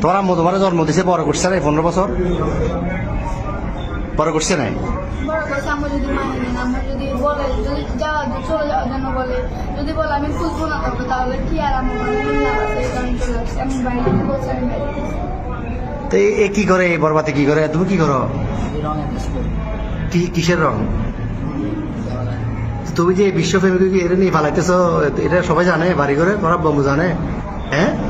তোমার আম্মু তোমার জন্ম দিছে বড় করছে না পনেরো বছর? বড় করছে নাই? না কি তো এ- করে এই বরবাতে কি করে? তুমি কি করো? কি কিসের রং? তুমি যে বিশ্ব ফেমিকে এটা নিয়ে ফালাইতেছো? এটা সবাই জানে বাড়ি করে তোমার বম্বু জানে হ্যাঁ?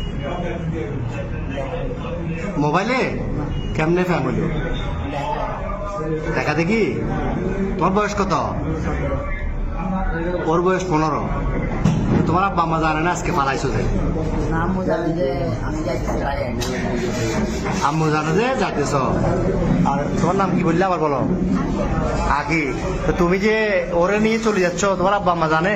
মোবাইলে? কেমনে ফ্যাম হইল দেখা দেখি? তোমার বয়স কত? ওর বয়স পনেরো। তোমার আব্বা আম্মা জানে না আজকে পালাইছো যে? আম্মু জানে যে যাইতেছ। আর তোমার নাম কি বললে আবার বলো? আগে। তো তুমি যে ওরে নিয়ে চলে যাচ্ছ তোমার আব্বা আম্মা জানে?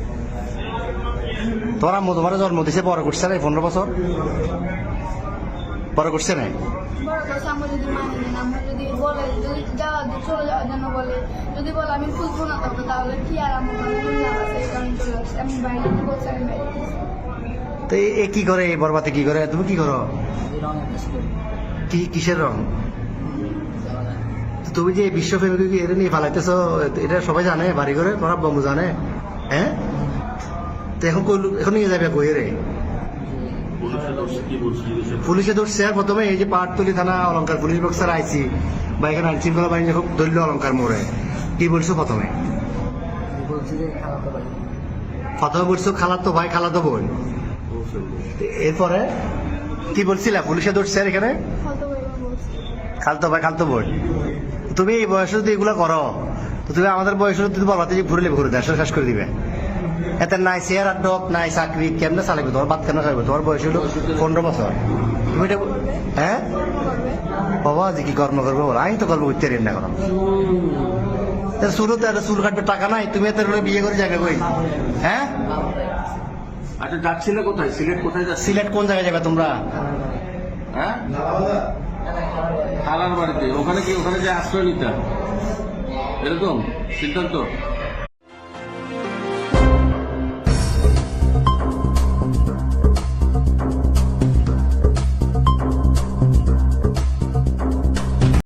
তোমার আম্মু তোমার জন্ম দিছে বড় করছে না এই পনেরো বছর। বড় করছে না মানে না কি তো এ- করে এই বরবাতে কি করে? তুমি কি করো? কি কিসের রং? তুমি যে বিশ্ব ফেমিকে এটা নিয়ে ফালাইতেছো এটা সবাই জানে বাড়ি করে তোমার বম্বু জানে। হ্যাঁ? তো এখন এখন নিয়ে যাবে কই রে? পুলিশে ধরছে প্রথমে এই যে পাহাড়তলি থানা অলঙ্কার পুলিশ বক্সার আইছি বা এখানে আইন শৃঙ্খলা বাহিনী যখন ধরল অলঙ্কার মোড়ে। কি বলছো প্রথমে? প্রথমে বলছো খালাতো ভাই খালাতো বোন। এরপরে কি বলছিলা? পুলিশে ধরছে আর এখানে? খালতো ভাই খালতো বোন। তুমি এই বয়সে যদি এগুলো করো তো তুমি আমাদের বয়সে যদি বলবাতে যে ঘুরলে ঘুরে দেশ শেষ করে দিবে। এতে নাই আর ডক নাই চাকরি কেমনে চালাবে তোমার বাদ কেন খাইবে তোমার বয়স হলো পনেরো বছর। তুমি এটা হ্যাঁ? বাবা যে কি কর্ম করব আমি তো কর্ম করতে না এখন শুরুতে চুল কাটবে টাকা নাই তুমি এত বিয়ে করে যাবে কই? হ্যাঁ? আচ্ছা যাচ্ছিলে কোথায়? সিলেট কোথায় যাচ্ছি সিলেট কোন জায়গায় যাবে তোমরা? হ্যাঁ? খালার বাড়িতে। ওখানে কি ওখানে যে আশ্রয় নিতে এরকম? সিদ্ধান্ত?